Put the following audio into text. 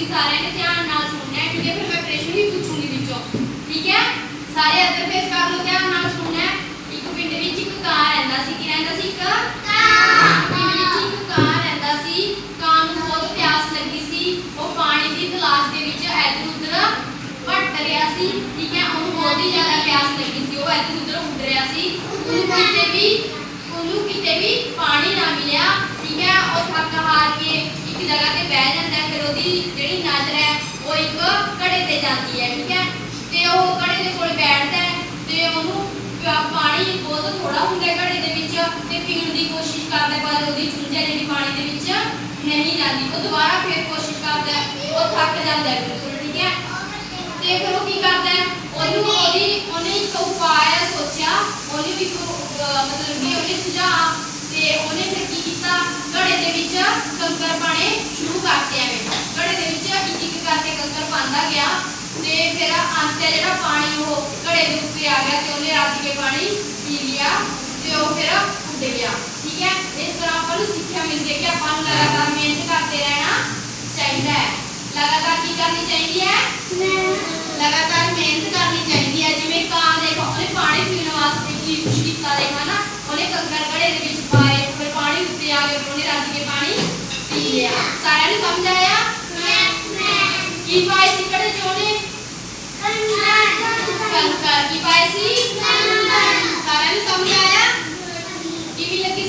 ਤੁਸੀਂ ਸਾਰਿਆਂ ਨੇ ਧਿਆਨ ਨਾਲ ਸੁਣਨਾ ਹੈ, ਠੀਕ ਫਿਰ ਮੈਂ ਪ੍ਰਸ਼ਨ ਵੀ ਪੁੱਛੂੰਗੀ ਵਿੱਚੋਂ, ਠੀਕ ਹੈ? ਸਾਰੇ ਅਦਰ ਫੇਸ ਕਰ ਲਓ, ਧਿਆਨ ਨਾਲ ਸੁਣਨਾ ਇੱਕ ਪਿੰਡ ਵਿੱਚ ਇੱਕ ਕਾਂ ਰਹਿੰਦਾ ਸੀ, ਕਿ ਰਹਿੰਦਾ ਸੀ? ਇੱਕ ਕਾਂ। ਪਿੰਡ ਵਿੱਚ ਇੱਕ ਕਾਂ ਰਹਿੰਦਾ ਸੀ। ਕਾਂ ਨੂੰ ਬਹੁਤ ਪਿਆਸ ਲੱਗੀ ਸੀ। ਉਹ ਪਾਣੀ ਦੀ ਤਲਾਸ਼ ਦੇ ਵਿੱਚ ਇੱਧਰ ਉੱਧਰ ਭਟਕ ਰਿਹਾ ਸੀ, ਠੀਕ ਹੈ? ਉਹਨੂੰ ਬਹੁਤ ਹੀ ਜ਼ਿਆਦਾ ਪਿਆਸ ਲੱਗੀ ਸੀ। ਉਹ ਇੱਧਰ ਉੱਧਰ ਉੱਡ ਰਿਹਾ ਸੀ। ਉਹਦੀ ਜਿਹੜੀ ਨਜ਼ਰ ਹੈ ਉਹ ਇੱਕ ਘੜੇ ਤੇ ਜਾਂਦੀ ਹੈ ਠੀਕ ਹੈ? ਤੇ ਉਹ ਘੜੇ ਦੇ ਕੋਲ ਬੈਠਦਾ ਹੈ ਤੇ ਉਹਨੂੰ ਪਾਣੀ ਬਹੁਤ ਥੋੜਾ ਹੁੰਦਾ ਘੜੇ ਦੇ ਵਿੱਚ ਤੇ ਪੀਣ ਦੀ ਕੋਸ਼ਿਸ਼ ਕਰਦਾ ਹੈ, ਪਰ ਉਹਦੀ ਚੁੰਝ ਜਿਹੜੀ ਪਾਣੀ ਦੇ ਵਿੱਚ ਨਹੀਂ ਜਾਂਦੀ। ਉਹ ਦੁਬਾਰਾ ਫਿਰ ਕੋਸ਼ਿਸ਼ ਕਰਦਾ ਉਹ ਥੱਕ ਜਾਂਦਾ ਬਿਲਕੁਲ ਠੀਕ ਹੈ? ਤੇ ਫਿਰ ਉਹ ਕੀ ਕਰਦਾ ਹੈ? ਉਹਨੂੰ ਉਹਦੀ ਉਹਨੇ ਇੱਕ ਉਪਾਅ ਸੋਚਿਆ ਉਹਨੇ ਵੀ ਇੱਕ, ਅਹ, ਮਤਲਬ ਕਿ ਉਹਨੇ ਸੁਝਾਅ ਤੇ ਉਹਨੇ ਫਿਰ ਕੀ ਕੀਤਾ ਘੜੇ ਦੇ ਵਿੱਚ ਕੰਕਰ ਪਾਣੇ ਸ਼ੁਰੂ ਕਰਤੇ ਐਵੇਂ ਘੜੇ ਦੇ ਵਿੱਚ ਇੱਕ ਇੱਕ ਕਰਕੇ ਕੰਕਰ ਪਾਉਂਦਾ ਗਿਆ ਤੇ ਫਿਰ ਅੰਤ ਹੈ ਜਿਹੜਾ ਪਾਣੀ ਉਹ ਘੜੇ ਦੇ ਉੱਤੇ ਆ ਗਿਆ ਤੇ ਉਹਨੇ ਰੱਜ ਕੇ ਪਾਣੀ ਪੀ ਲਿਆ ਤੇ ਉਹ ਫਿਰ ਉੱਡ ਗਿਆ ਠੀਕ ਹੈ ਇਸ ਤਰ੍ਹਾਂ ਆਪਾਂ ਨੂੰ ਸਿੱਖਿਆ ਮਿਲਦੀ ਹੈ ਕਿ ਆਪਾਂ ਨੂੰ ਲਗਾਤਾਰ ਮਿਹਨਤ ਕਰਦੇ ਰਹਿਣਾ ਚਾਹੀਦਾ ਹੈ ਲਗਾਤਾਰ ਕੀ ਕਰਨੀ ਚਾਹੀਦੀ ਹੈ ਲਗਾਤਾਰ ਮਿਹਨਤ ਕਰਨੀ ਚਾਹੀਦੀ ਹੈ ਜਿਵੇਂ ਕਾਂ ਦੇਖੋ ਉਹਨੇ ਪਾਣੀ ਪੀਣ ਵਾਸਤੇ ਕੀ ਕੁਛ ਕੀਤਾ ਦੇਖਾ ਨਾ ਉਹਨੇ ਕੰਕਰ ਘੜੇ ਦੇ ਵਿੱਚ ਪਾਏ ਫਿਰ ਪਾਣੀ ਉੱਤੇ ਆ ਗਿਆ ਫਿਰ ਉਹਨੇ ਰੱਜ ਕੇ ਪਾਣੀ ਪੀ ਲਿਆ ਸਾਰਿਆਂ ਨੂੰ ਸਮਝ ਆਇਆ ਕੀ ਪਾਈ ਸੀ ਕਿਹੜੇ ਜੋੜੇ? ਕੰਨ ਕਰ ਕੀ ਪਾਈ ਸੀ? ਸਾਰਿਆਂ ਨੂੰ ਸਮਝ ਆਇਆ? ਕਿਵੇਂ ਲੱਗੀ